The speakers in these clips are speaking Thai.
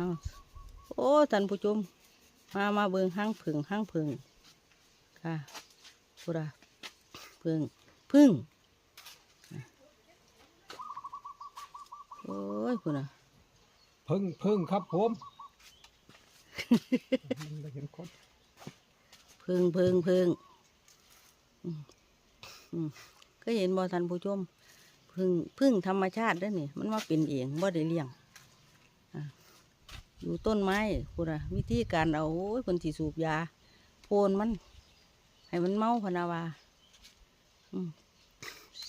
เอาโอ้ท่านผู้ชมมามาเบิงห้างผึ่งห้างผึ่งค่ะพุระผึ่งพึ่งโอ้ยพุ่นอะพึ่งพึ่งครับผมได้เห็นคนพึ่งพึ่งพึ่งอืมอืมก็เห็นบ่ท่านผู้ชมพึ่งพึ่งธรรมชาติเด้อนี่ มันมาเป็นเองบ่ได้เลี้ยงอะ อยู่ต้นไม้พุ่นอะวิธีการเอาโอ้ยคนที่สูบยา โพนมัน ให้มันเมาพนาวา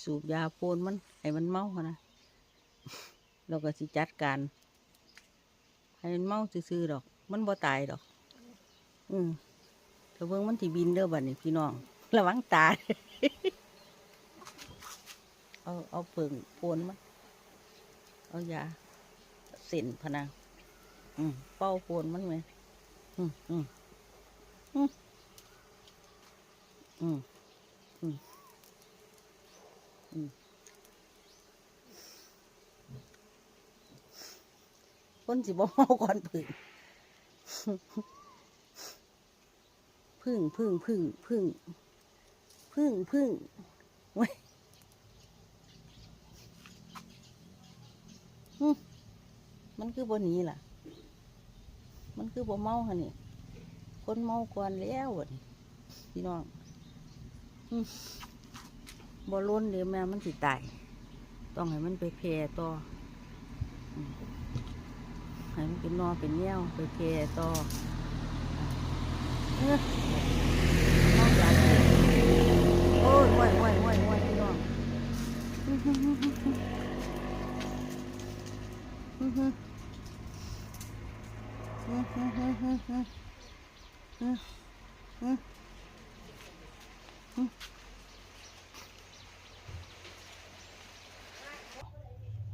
สูบยาโพนมัน ให้มันเมาพนะเราก็สิจัดการ ให้มันเมาซื่อๆดอก มันบ่ตายดอก อืมถ้าเบิ่งมันที่บินเด้อบัดนี้พี่น้อง ระวังตายเอาเอาเปิ่งโพนมัน เอายาเส้นพนะ เป้าโพนมันไหมอืมอืมอืมอืมอืมอืมคนสิบ่เมาก่อนผึ่งพึ่งพึ่งพึ่งพึ่งพึ่งพึ่งเว้ยมันคือบนนี้ล่ะ มันคือบ่เมาฮะนี่ คนเมาก่อนแล้วอะพี่น้องหึบ่ล้นเดี๋ยวแม่มันสิตาย ต้องให้มันไปแผ่ต่อให้มันเป็นนอเป็นแย้วไปแผ่ต่อเอ้อนองอยากโอ้ยว้ยว้ยว้ยว้ยพี่น้อง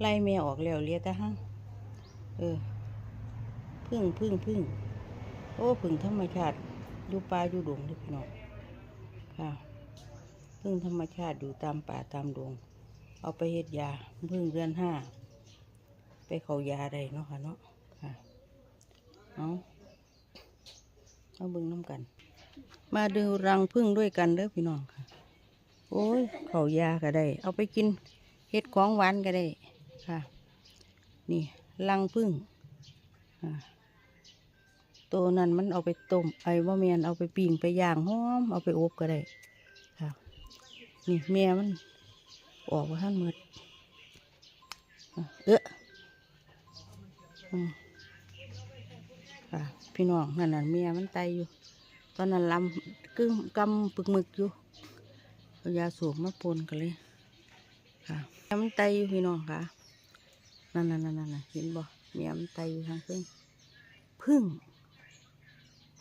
ไล่แม่ออกแล้วเรียแต่ห้างเออ พึ่งพึ่งพึ่งโอ้พึ่งธรรมชาติอยู่ป่าอยู่ดงเด้อพี่น้องค่ะพึ่งธรรมชาติอยู่ตามป่าตามดง เอาไปเฮ็ดยาพึ่งเดือนห้า ไปเขายาได้เนาะค่ะเนาะ เอาเอาเบิ่งน้ำกัน มาดูรังพึ่งด้วยกันเด้อพี่น้องค่ะ โอ้ยเขายาก็ได้ เอาไปกินเฮ็ดของหวานก็ได้ค่ะ นี่รังพึ่งตัวนั้นมันเอาไปต้มไอ้ว่าแมนเอาไปปิ้งไปย่างหอม เอาไปอบก็ได้ค่ะนี่แม่มันออกมาท่านหมดอะเออืม พี่น้องนั่นน่ะแม่มันไตอยู่ ตอนนั้นลำกึ้งกำปึกหมึกอยู่เอายาสูบมาปนกันเลยค่ะแม่มันไตอยู่พี่น้องค่ะนั่นนั่นนั่นเห็นบ่แม่มันไตอยู่ทางเพิ่งพึ่ง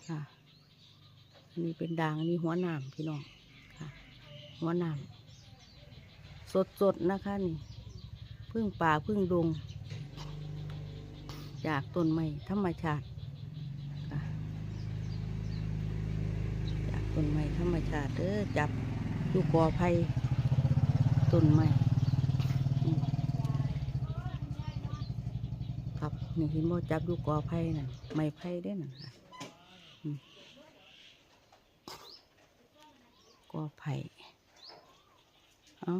ค่ะอันนี้เป็นด่างอันนี้หัวหนามพี่น้องค่ะ หัวหนามสดๆนะคะนี่พึ่งป่าพึ่งดง จากต้นไม้ธรรมชาติค่ะจาก ต้นไม้ธรรมชาติเด้อจับอยู่กอไผ่ต้นไม้ครับนี่เห็นบ่จับอยู่กอไผ่น่ะไม้ไผ่เด้น่ะค่ะก็ไผ่เอา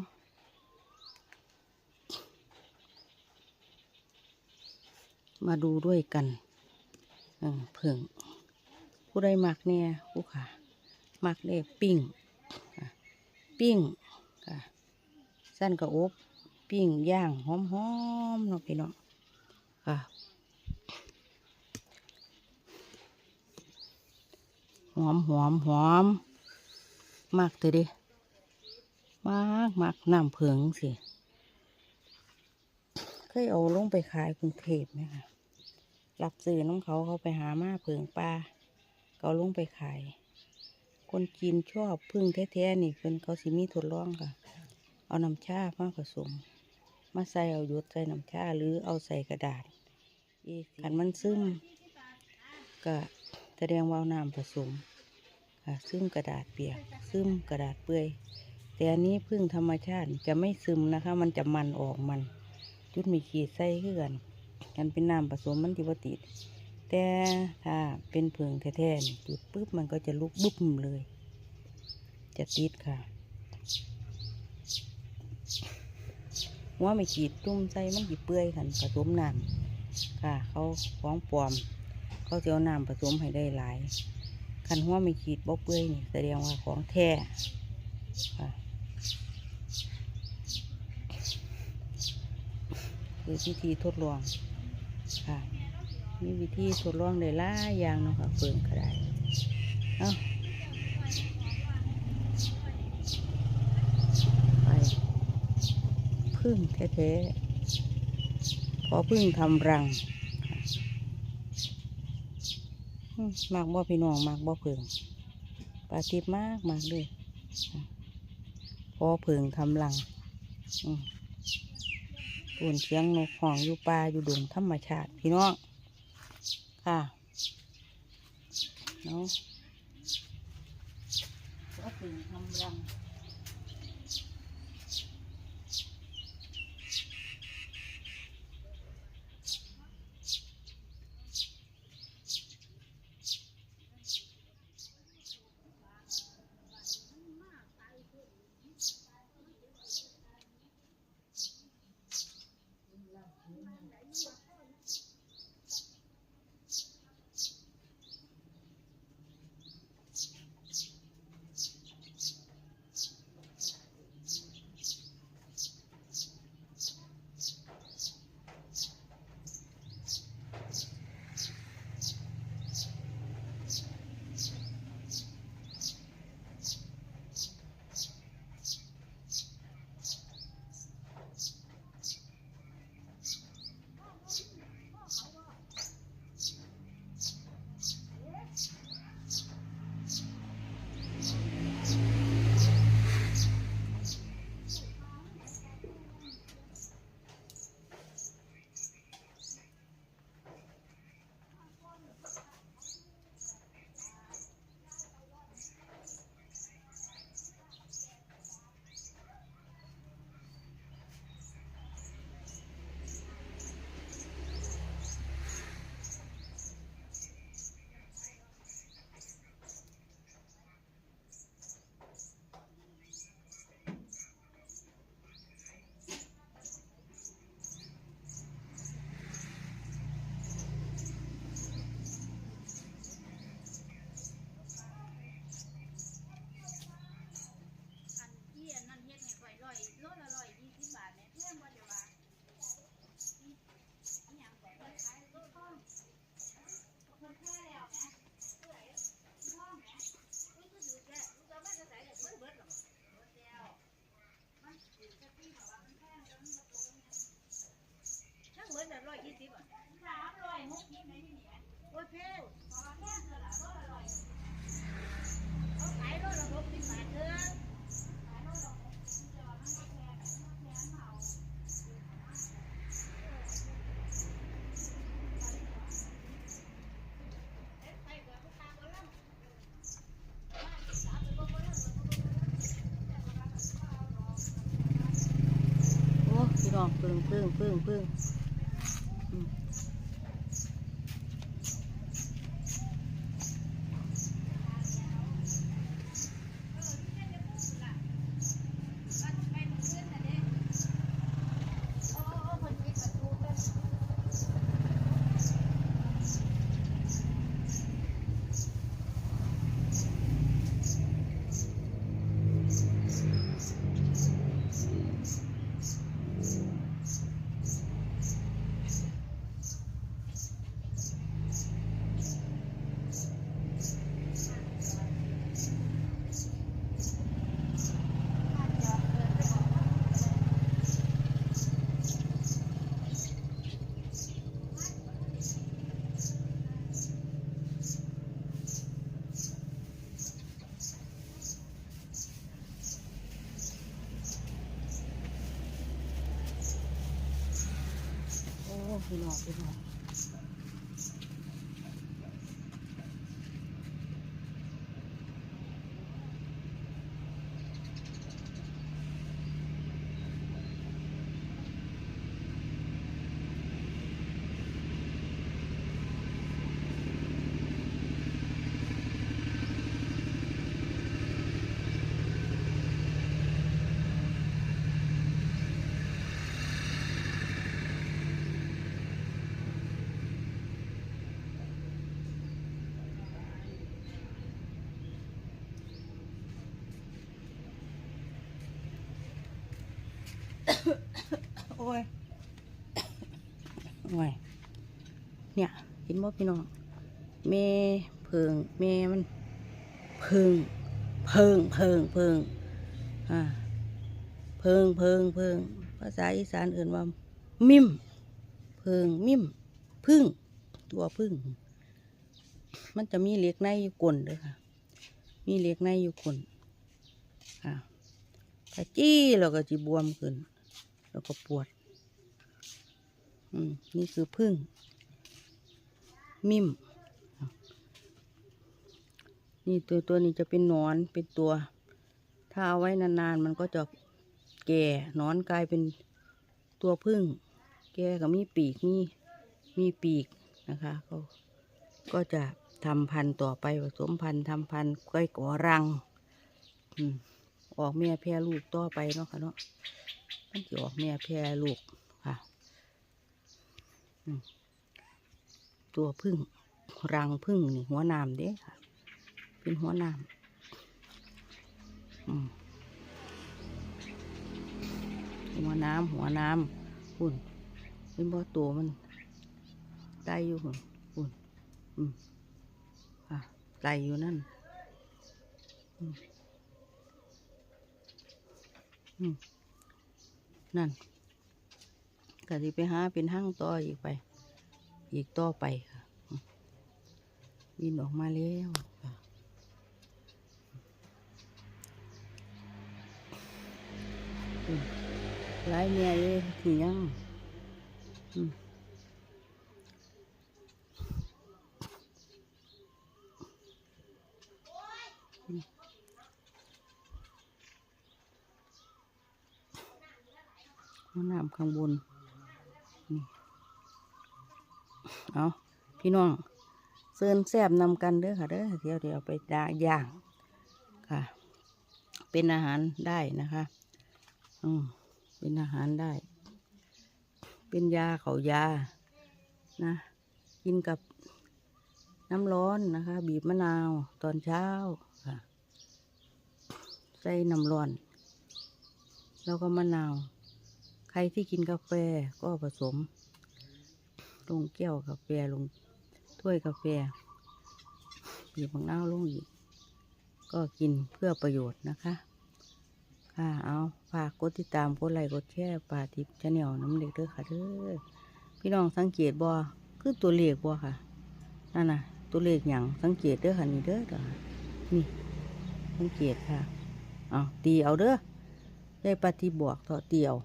มาดูด้วยกันเออเพิ่งผู้ใดมักเนี่ยผู้ค่ะ มักเนี่ยปิ้งปิ้งค่ะสั้นกระอบปิ้งย่างหอมๆเนาะพี่น้องค่ะหอมหอมหอมมากเลยดิมากมากน้ำเพิงสิเคยเอาลงไปขายกรุงเทพไหมคะรับซื้อน้องเขาเขาไปหามาเพิงปลาเขาลงไปขาย คนจีนชอบพึ่งแท้ๆนี่เป็นเขาสิมีทดลองค่ะ เอาน้ำชามาผสม มาใส่เอาหยดใส่น้ำชาหรือเอาใส่กระดาษอีกขันมันซึมก็แสดงว่าน้ำผสมค่ะซึมกระดาษเปียกซึมกระดาษเปื่อยแต่อันนี้พึ่งธรรมชาติจะไม่ซึมนะคะ มันจะมันออกมัน จุดมีขีดใส่ขึ้นกันกันเป็นน้ำผสมมันจะว่าติด แต่ถ้าเป็นเพิงแท้ๆนี่จุดปุ๊บมันก็จะลุกบึ้มเลย จะติดค่ะหัวไม่ขีดจุ่มใส่มันหยิบเปื่อยค่ะผสมน้ำค่ะ เขาของปลอม เขาจะเอาน้ำผสมให้ได้หลายคันหัวไม่ขีดบ่เปื่อยนี่แสดงว่าของแท้ค่ะคือวิธีทดลองค่ะ มีวิธีทดลองได้หลายอย่างเนาะค่ะเปิ่งก็ได้เอาไปพึ่งแท้ๆพอพึ่งทำรังมากบ่พี่น้องมากบ่เพิงปลาติบมากมากเลยพอเพิงทำรังอืมปูนเสียงนกห้องอยู่ป่าอยู่ดงธรรมชาติพี่น้อง ค่ะเนาะก็ถึงทำรัง Ôi có nét rồi là có rồi. Có phải đó là một cái mà thương. Phải đó là một cái giờ nó mắc nghe, nó mắc nghe nó màu. Ủa, chị đoàn, phương, phương, phương, phương. พี่น้องพี่น้อง อ้ยโอ้ยเนี่ยเห็นบ่พี่น้องแม่เพิงแม่มันเพิงเพิงเพิงเพิงอ่าเพิงเพิงเพิงภาษาอีสานเอื่นว่า มิมเพิงมิมพึ่งตัวพึ่ง มันจะมีเหล็กในอยู่ก้นเด้อค่ะ มีเหล็กในอยู่ก้นอ่าถ้าจี้เราก็จะบวมขึ้น แล้วก็ปวด อืมนี่คือพึ่ง มิมนี่ตัวตัวนี้จะเป็นนอนเป็นตัว ถ้าเอาไว้นานๆ มันก็จะแก่นอนกลายเป็นตัวพึ่ง แก่กับมีปีกมีมีปีกนะคะ ก็ก็จะทำพันธุ์ต่อไปผสมพันธุ์ทำพันธุ์ก้อยก่อรังออกแม่แพร่ลูกต่อไปเนาะค่ะเนาะมันจะออกแม่แพร่ลูก ตัวพึ่งรังพึ่งนี่หัวนามเด้ค่ะ เป็นหัวนามอืมหัวน้ำหัวน้ำหุ่นเป็นบ่อตัวมันไตอยู่หุ่นหุ่นอืมอะไตอยู่นั่นอืมอืมนั่น ก็สิไปหาเป็นห้างต่ออีกไป อีกต่อไปค่ะบินออกมาแล้วหลายเมียเลยที่ยังอืมอืมหัวน้ำข้างบน เอาพี่น้องเซินแซบนำกันเด้อค่ะเด้อเดี๋ยวเดี๋ยวไปดาย่างค่ะ เป็นอาหารได้นะคะอืมเป็นอาหารได้ เป็นยาเขายานะ กินกับน้ำร้อนนะคะ บีบมะนาวตอนเช้าค่ะ ใส่น้ำร้อน แล้วก็มะนาว รที่กินกาแฟก็ผสม ลงแก้วกาแฟลงถ้วยกาแฟบีบมะนาลงอีก ก็กินเพื่อประโยชน์นะคะ ค่ะเอาฝากกดติดตามกดไลค์กดแชร์ป่าทิพย์ชาแนลน้ำเด็กเด้อค่ะเด้อพี่น้องสังเกตบ่คือตัวเลขบ่ค่ะนั่นน่ะ ตัวเลขอย่างสังเกตเด้อค่ะนี่เด้อเด้อนี่ สังเกตค่ะเอาตีเอาเด้อได้ปฏิบอกเถาะเตียว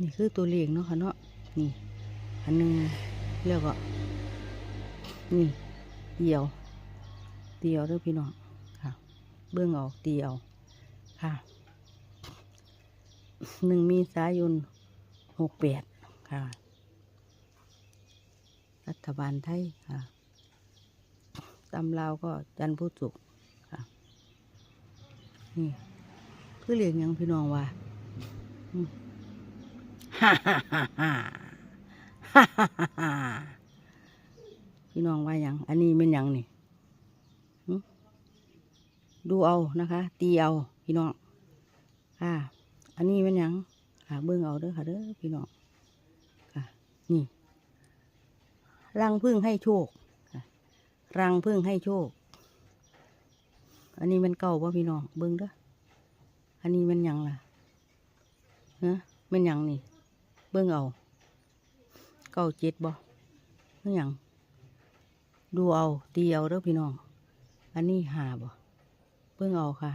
นี่คือตัวเลขเนาะค่ะเนาะนี่อันหนึงแล้วก็นี่เดียว เดียวเด้อพี่น้องค่ะ เบื้องออกเดียวค่ะหนึ่งมีสายนหกแปดค่ะ รัฐบาลไทยค่ะตำลาวก็จันทร์พุธศุกค่ะ นี่คือเรียกหยังพี่น้องว่าอืม ฮ่าฮ่าฮ่าฮ่าฮ่าฮ่าพี่น้องว่าอยังอันนี้เป็นยังนี่ดูเอานะคะ ตีเอาพี่น้องอ่าอันนี้เป็นยังค่ะ เบื้องเอาเด้อค่ะเด้อพี่น้องค่ะ นี่ รังพึ่งให้โชครังพึ่งให้โชค อันนี้มันเก่าว่าพี่น้องเบื้องเด้ออันนี้มันยังล่ะเนะมันยังนี่ เบิ่งเอาเก้าเจ็ดบ่มันหยังดูเอาตีเอาเด้อพี่น้อง อันนี้หาบ่เบิ่งเอาค่ะ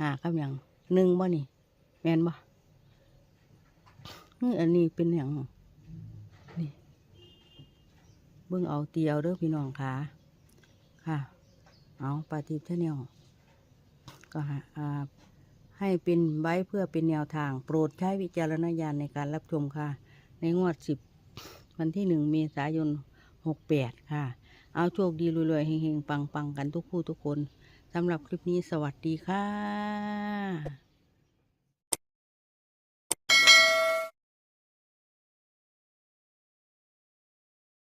หากับหยังหนึ่งบ่นี่แมนบ่นี่อันนี้เป็นหยังนี่เบิ่งเอาตีเอาเด้อพี่น้องค่ะ ค่ะ เอาปฏิทินแนวก็หาอ่า ให้เป็นไว้เพื่อเป็นแนวทาง โปรดใช้วิจารณญาณในการรับชมค่ะ ในงวดสิบวันที่หนึ่งเมษายนหกแปดค่ะ เอาโชคดีรวยๆเฮงๆ ปังๆ กันทุกผู้ทุกคนสำหรับคลิปนี้สวัสดีค่ะ